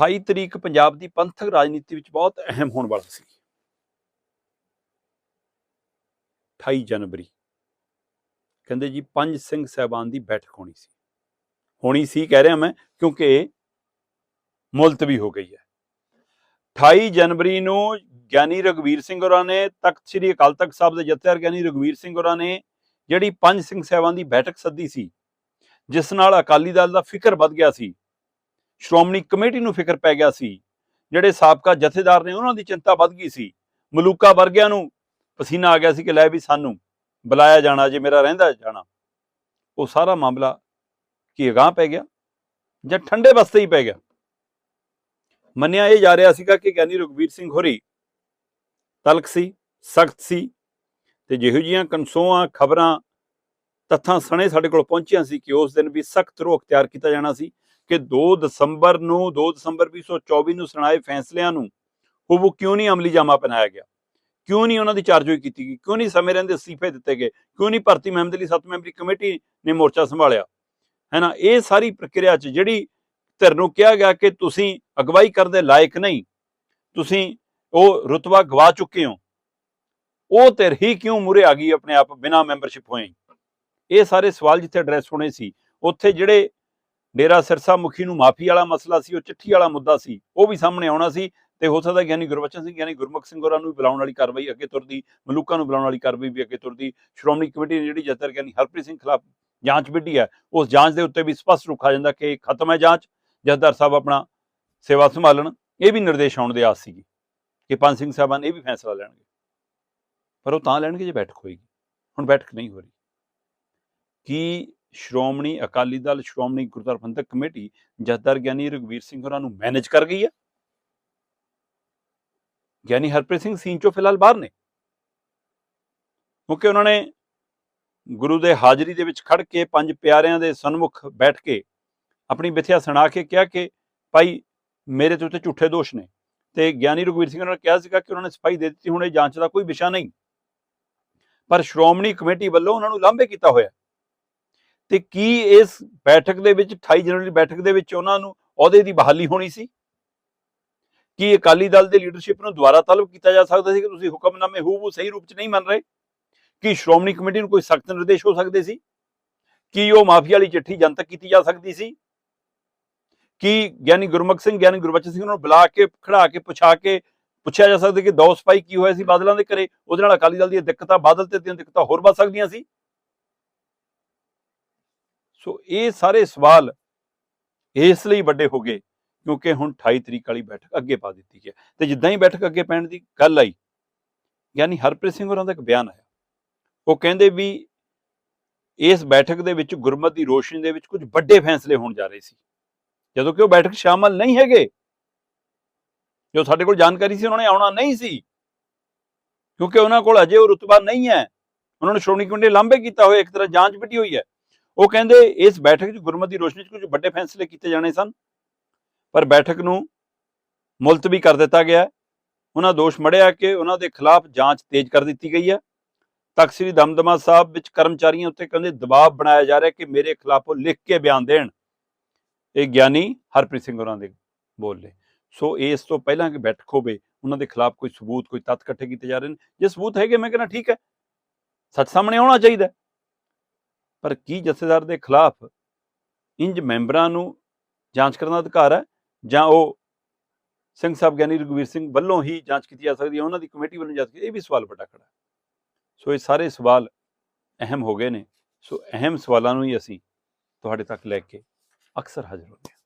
28 ਤਰੀਕ ਪੰਜਾਬ ਦੀ ਪੰਥਕ ਰਾਜਨੀਤੀ ਵਿੱਚ ਬਹੁਤ ਅਹਿਮ ਹੋਣ ਵਾਲਾ ਸੀ। 28 ਜਨਵਰੀ। ਕਹਿੰਦੇ ਜੀ, ਪੰਜ ਸਿੰਘ ਸਹਿਬਾਨ ਦੀ ਬੈਠਕ ਹੋਣੀ ਸੀ। ਹੋਣੀ ਸੀ ਕਹਿ ਰਿਹਾ ਮੈਂ, ਕਿਉਂਕਿ ਮੁਲਤਵੀ ਹੋ ਗਈ ਹੈ। 28 ਜਨਵਰੀ ਨੂੰ ਗਿਆਨੀ ਰਗਵੀਰ ਸਿੰਘ ਹੋਰਾਂ ਨੇ, ਤਖਤ ਸ੍ਰੀ ਅਕਾਲ ਤਖਤ ਸਾਹਿਬ ਦੇ ਜਥੇਦਾਰ ਗਿਆਨੀ ਰਗਵੀਰ ਸਿੰਘ ਹੋਰਾਂ ਨੇ ਜਿਹੜੀ ਪੰਜ ਸਿੰਘ ਸਹਿਬਾਨ ਦੀ ਬੈਠਕ ਸੱਦੀ ਸੀ, ਜਿਸ ਨਾਲ ਅਕਾਲੀ ਦਲ ਦਾ ਫਿਕਰ ਵੱਧ ਗਿਆ ਸੀ। ਸ਼੍ਰੋਮਣੀ ਕਮੇਟੀ ਨੂੰ ਫਿਕਰ ਪੈ ਗਿਆ ਸੀ। ਜਿਹੜੇ ਸਾਬਕਾ ਜਥੇਦਾਰ ਨੇ ਉਹਨਾਂ ਦੀ ਚਿੰਤਾ ਵੱਧ ਗਈ ਸੀ। ਮਲੂਕਾ ਵਰਗਿਆਂ ਨੂੰ ਪਸੀਨਾ ਆ ਗਿਆ ਸੀ ਕਿ ਲੈ ਵੀ ਸਾਨੂੰ ਬੁਲਾਇਆ ਜਾਣਾ, ਜੇ ਮੇਰਾ ਰਹਿੰਦਾ ਜਾਣਾ। ਉਹ ਸਾਰਾ ਮਾਮਲਾ ਕੀ ਅਗਾਹ ਪੈ ਗਿਆ ਜਾਂ ਠੰਡੇ ਬਸਤੇ ਹੀ ਪੈ ਗਿਆ? ਮੰਨਿਆ ਇਹ ਜਾ ਰਿਹਾ ਸੀਗਾ ਕਿ ਗਿਆਨੀ ਰਘਵੀਰ ਸਿੰਘ ਹੋਰੀ ਤਲਕ ਸੀ, ਸਖਤ ਸੀ ਤੇ ਜਿਹੋ ਜੀਆਂ ਕਨਸੋਆਂ, ਖਬਰਾਂ, ਤੱਥਾਂ ਸਣੇ ਸਾਡੇ ਕੋਲ ਪਹੁੰਚੀਆਂ ਸੀ ਕਿ ਉਸ ਦਿਨ ਵੀ ਸਖਤ ਰੋਕ ਤਿਆਰ ਕੀਤਾ ਜਾਣਾ ਸੀ। ਕਿ 2 ਦਸੰਬਰ ਨੂੰ 2 ਦਸੰਬਰ 2024 ਨੂੰ ਸੁਣਾਏ ਫੈਸਲਿਆਂ ਨੂੰ ਉਹ ਕਿਉਂ ਨਹੀਂ ਅਮਲੀ ਜਾਮਾ ਪਹਿਨਾਇਆ ਗਿਆ? ਕਿਉਂ ਨਹੀਂ ਉਹਨਾਂ ਦੀ ਚਾਰਜੋਈ ਕੀਤੀ ਗਈ? ਕਿਉਂ ਨਹੀਂ ਸਮੇਂ ਰਹਿੰਦੇ ਅਸਤੀਫੇ ਦਿੱਤੇ ਗਏ? ਕਿਉਂ ਨਹੀਂ ਭਰਤੀ ਮਹਿਮਦ ਲਈ ਸੱਤ ਮੈਂਬਰੀ ਕਮੇਟੀ ਨੇ ਮੋਰਚਾ ਸੰਭਾਲਿਆ? ਹੈ ਨਾ ਇਹ ਸਾਰੀ ਪ੍ਰਕਿਰਿਆ 'ਚ ਜਿਹੜੀ ਧਿਰ ਨੂੰ ਕਿਹਾ ਗਿਆ ਕਿ ਤੁਸੀਂ ਅਗਵਾਈ ਕਰਨ ਦੇ ਲਾਇਕ ਨਹੀਂ, ਤੁਸੀਂ ਉਹ ਰੁਤਬਾ ਗਵਾ ਚੁੱਕੇ ਹੋ, ਉਹ ਧਿਰ ਹੀ ਕਿਉਂ ਮੁਰੇ ਆ ਗਈ ਆਪਣੇ ਆਪ ਬਿਨਾ ਮੈਂਬਰਸ਼ਿਪ ਹੋਏ? ਇਹ ਸਾਰੇ ਸਵਾਲ ਜਿੱਥੇ ਐਡਰੈਸ ਹੋਣੇ ਸੀ, ਉੱਥੇ ਜਿਹੜੇ ਡੇਰਾ ਸਿਰਸਾ ਮੁਖੀ ਨੂੰ ਮਾਫੀ ਵਾਲਾ ਮਸਲਾ ਸੀ, ਉਹ ਚਿੱਠੀ ਵਾਲਾ ਮੁੱਦਾ ਸੀ, ਉਹ ਵੀ ਸਾਹਮਣੇ ਆਉਣਾ ਸੀ ਤੇ ਹੋ ਸਕਦਾ ਗਿਆਨੀ ਗੁਰਬਚਨ ਸਿੰਘ, ਗਿਆਨੀ ਗੁਰਮੁਖ ਸਿੰਘ ਹੋਰਾਂ ਨੂੰ ਬੁਲਾਉਣ ਵਾਲੀ ਕਾਰਵਾਈ ਅੱਗੇ ਤੁਰਦੀ, ਮਲੂਕਾਂ ਨੂੰ ਬੁਲਾਉਣ ਵਾਲੀ ਕਾਰਵਾਈ ਵੀ ਅੱਗੇ ਤੁਰਦੀ, ਸ਼੍ਰੋਮਣੀ ਕਮੇਟੀ ਨੇ ਜਿਹੜੀ ਜਥੇਦਾਰ ਗਿਆਨੀ ਹਰਪ੍ਰੀਤ ਸਿੰਘ ਖਿਲਾਫ ਜਾਂਚ ਵਿੱਢੀ ਹੈ, ਉਸ ਜਾਂਚ ਦੇ ਉੱਤੇ ਵੀ ਸਪਸ਼ਟ ਰੁਖਾ ਜਾਂਦਾ ਕਿ ਖਤਮ ਹੈ ਜਾਂਚ ਜਥੇਦਾਰ ਸਾਹਿਬ ਆਪਣਾ ਸੇਵਾ ਸੰਭਾਲਣ, ਇਹ ਵੀ ਨਿਰਦੇਸ਼ ਆਉਣ ਦੇ ਆਸ ਸੀਗੀ ਕਿ ਪੰਜ ਸਿੰਘ ਸਾਹਿਬਾਨ ਇਹ ਵੀ ਫੈਸਲਾ ਲੈਣਗੇ। ਪਰ ਉਹ ਤਾਂ ਲੈਣਗੇ ਜੇ ਬੈਠਕ ਹੋਏਗੀ, ਹੁਣ ਬੈਠਕ ਨਹੀਂ ਹੋ ਰਹੀ। ਕੀ ਸ਼੍ਰੋਮਣੀ ਅਕਾਲੀ ਦਲ, ਸ਼੍ਰੋਮਣੀ ਗੁਰਦੁਆਰਾ ਪ੍ਰਬੰਧਕ ਕਮੇਟੀ ਜਥੇਦਾਰ ਗਿਆਨੀ ਰਘਵੀਰ ਸਿੰਘ ਹੋਰਾਂ ਨੂੰ ਮੈਨੇਜ ਕਰ ਗਈ ਹੈ। ਗਿਆਨੀ ਹਰਪ੍ਰੀਤ ਸਿੰਘ ਸੀਨ ਚੋਂ ਫਿਲਹਾਲ ਬਾਹਰ ਨੇ। ਕਿਉਂਕਿ ਉਹਨਾਂ ਨੇ ਗੁਰੂ ਦੇ ਹਾਜ਼ਰੀ ਦੇ ਵਿੱਚ ਖੜ ਕੇ ਪੰਜ ਪਿਆਰਿਆਂ ਦੇ ਸਨਮੁਖ ਬੈਠ ਕੇ ਆਪਣੀ ਵਿਥਿਆ ਸੁਣਾ ਕੇ ਕਿਹਾ ਕਿ ਭਾਈ ਮੇਰੇ ਤੇ ਉੱਤੇ ਝੂਠੇ ਦੋਸ਼ ਨੇ। ਤੇ ਗਿਆਨੀ ਰਘਵੀਰ ਸਿੰਘ ਨੇ ਕਿਹਾ ਸੀਗਾ ਕਿ ਉਹਨਾਂ ਨੇ ਸਫ਼ਾਈ ਦੇ ਦਿੱਤੀ ਹੁਣ ਇਹ ਜਾਂਚ ਦਾ ਕੋਈ ਵਿਸ਼ਾ ਨਹੀਂ। ਪਰ ਸ਼੍ਰੋਮਣੀ ਕਮੇਟੀ ਵੱਲੋਂ ਉਹਨਾਂ ਨੂੰ ਲਾਂਭੇ ਕੀਤਾ ਹੋਇਆ। ਤੇ ਕੀ ਇਸ ਬੈਠਕ ਦੇ ਵਿੱਚ 28 ਜਨਵਰੀ ਦੀ ਬੈਠਕ ਦੇ ਵਿੱਚ ਉਹਨਾਂ ਨੂੰ ਅਹੁਦੇ ਦੀ ਬਹਾਲੀ ਹੋਣੀ ਸੀ? ਕੀ ਅਕਾਲੀ ਦਲ ਦੇ ਲੀਡਰਸ਼ਿਪ ਨੂੰ ਦੁਬਾਰਾ ਤਲਬ ਕੀਤਾ ਜਾ ਸਕਦਾ ਸੀ ਕਿ ਤੁਸੀਂ ਹੁਕਮਨਾਮੇ ਹੂਬੂ ਸਹੀ ਰੂਪ 'ਚ ਨਹੀਂ ਮੰਨ ਰਹੇ? ਕੀ ਸ਼੍ਰੋਮਣੀ ਕਮੇਟੀ ਨੂੰ ਕੋਈ ਸਖਤ ਨਿਰਦੇਸ਼ ਹੋ ਸਕਦੇ ਸੀ? ਕੀ ਉਹ ਮਾਫੀਆ ਵਾਲੀ ਚਿੱਠੀ ਜਨਤਕ ਕੀਤੀ ਜਾ ਸਕਦੀ ਸੀ? ਕੀ ਗਿਆਨੀ ਗੁਰਮੁਖ ਸਿੰਘ, ਗਿਆਨੀ ਗੁਰਬਚਨ ਸਿੰਘ ਨੂੰ ਬੁਲਾ ਕੇ ਖੜਾ ਕੇ, ਪੁੱਛਾ ਕੇ ਪੁੱਛਿਆ ਜਾ ਸਕਦਾ ਕਿ ਦੋ ਸਪਾਈ ਕੀ ਹੋਇਆ ਸੀ ਬਾਦਲਾਂ ਦੇ ਘਰੇ? ਉਹਦੇ ਨਾਲ ਅਕਾਲੀ ਦਲ ਦੀਆਂ ਦਿੱਕਤਾਂ ਬਾਦਲ ਤੇ ਦੀਆਂ ਦਿੱਕਤਾਂ ਹੋਰ ਵੱਧ ਸਕਦੀਆਂ ਸੀ? ਸੋ ਇਹ ਸਾਰੇ ਸਵਾਲ ਇਸ ਲਈ ਵੱਡੇ ਹੋ ਗਏ ਕਿਉਂਕਿ ਹੁਣ 28 ਤਰੀਕ ਵਾਲੀ ਬੈਠਕ ਅੱਗੇ ਪਾ ਦਿੱਤੀ ਹੈ। ਤੇ ਜਿੱਦਾਂ ਹੀ ਬੈਠਕ ਅੱਗੇ ਪੈਣ ਦੀ ਗੱਲ ਆਈ, ਯਾਨੀ ਹਰਪ੍ਰੀਤ ਸਿੰਘ ਹੋਰਾਂ ਦਾ ਇੱਕ ਬਿਆਨ ਆਇਆ। ਉਹ ਕਹਿੰਦੇ ਵੀ ਇਸ ਬੈਠਕ ਦੇ ਵਿੱਚ ਗੁਰਮਤ ਦੀ ਰੋਸ਼ਨੀ ਦੇ ਵਿੱਚ ਕੁਝ ਵੱਡੇ ਫੈਸਲੇ ਹੋਣ ਜਾ ਰਹੇ ਸੀ। ਜਦੋਂ ਕਿ ਉਹ ਬੈਠਕ ਸ਼ਾਮਲ ਨਹੀਂ ਹੈਗੇ, ਜੋ ਸਾਡੇ ਕੋਲ ਜਾਣਕਾਰੀ ਸੀ, ਉਹਨਾਂ ਨੇ ਆਉਣਾ ਨਹੀਂ ਸੀ। ਕਿਉਂਕਿ ਉਹਨਾਂ ਕੋਲ ਅਜੇ ਉਹ ਰੁਤਬਾ ਨਹੀਂ ਹੈ। ਉਹਨਾਂ ਨੂੰ ਸ਼੍ਰੋਮਣੀ ਕਮੇਟੀ ਨੇ ਲਾਂਭੇ ਕੀਤਾ ਹੋਇਆ, ਇੱਕ ਤਰ੍ਹਾਂ ਜਾਂਚ ਬਿਟੀ ਹੋਈ ਹੈ। ਉਹ ਕਹਿੰਦੇ ਇਸ ਬੈਠਕ 'ਚ ਗੁਰਮਤ ਦੀ ਰੋਸ਼ਨੀ 'ਚ ਕੁਝ ਵੱਡੇ ਫੈਸਲੇ ਕੀਤੇ ਜਾਣੇ ਸਨ। ਪਰ ਬੈਠਕ ਨੂੰ ਮੁਲਤਵੀ ਕਰ ਦਿੱਤਾ ਗਿਆ ਉਹਨਾਂ ਦੋਸ਼ ਮੜਿਆ ਕਿ ਉਹਨਾਂ ਦੇ ਖਿਲਾਫ ਜਾਂਚ ਤੇਜ਼ ਕਰ ਦਿੱਤੀ ਗਈ ਹੈ। ਤਖਤ ਸ੍ਰੀ ਦਮਦਮਾ ਸਾਹਿਬ ਵਿੱਚ ਕਰਮਚਾਰੀਆਂ ਉੱਤੇ ਕਹਿੰਦੇ ਦਬਾਅ ਬਣਾਇਆ ਜਾ ਰਿਹਾ ਕਿ ਮੇਰੇ ਖਿਲਾਫ ਉਹ ਲਿਖ ਕੇ ਬਿਆਨ ਦੇਣ। ਇਹ ਗਿਆਨੀ ਹਰਪ੍ਰੀਤ ਸਿੰਘ ਹੋਰਾਂ ਦੇ ਬੋਲੇ ਸੋ ਇਸ ਤੋਂ ਪਹਿਲਾਂ ਕਿ ਬੈਠਕ ਹੋਵੇ, ਉਹਨਾਂ ਦੇ ਖਿਲਾਫ ਕੋਈ ਸਬੂਤ, ਕੋਈ ਤੱਥ ਇਕੱਠੇ ਕੀਤੇ ਜਾ ਰਹੇ ਨੇ। ਜੇ ਸਬੂਤ ਹੈਗੇ, ਮੈਂ ਕਹਿੰਦਾ ਠੀਕ ਹੈ। ਸੱਚ ਸਾਹਮਣੇ ਆਉਣਾ ਚਾਹੀਦਾ ਪਰ ਕੀ ਜਥੇਦਾਰ ਦੇ ਖਿਲਾਫ ਇੰਜ ਮੈਂਬਰਾਂ ਨੂੰ ਜਾਂਚ ਕਰਨ ਦਾ ਅਧਿਕਾਰ ਹੈ? ਜਾਂ ਉਹ ਸਿੰਘ ਸਾਹਿਬ ਗਿਆਨੀ ਰਘਵੀਰ ਸਿੰਘ ਵੱਲੋਂ ਹੀ ਜਾਂਚ ਕੀਤੀ ਜਾ ਸਕਦੀ ਹੈ? ਉਹਨਾਂ ਦੀ ਕਮੇਟੀ ਵੱਲੋਂ ਜਾਂਚ ਕੀਤੀ ਇਹ ਵੀ ਸਵਾਲ ਵੱਡਾ ਖੜਾ ਸੋ ਇਹ ਸਾਰੇ ਸਵਾਲ ਅਹਿਮ ਹੋ ਗਏ ਨੇ। ਸੋ ਅਹਿਮ ਸਵਾਲਾਂ ਨੂੰ ਹੀ ਅਸੀਂ ਤੁਹਾਡੇ ਤੱਕ ਲੈ ਕੇ ਅਕਸਰ ਹਾਜ਼ਰ ਹੁੰਦੇ ਹਾਂ।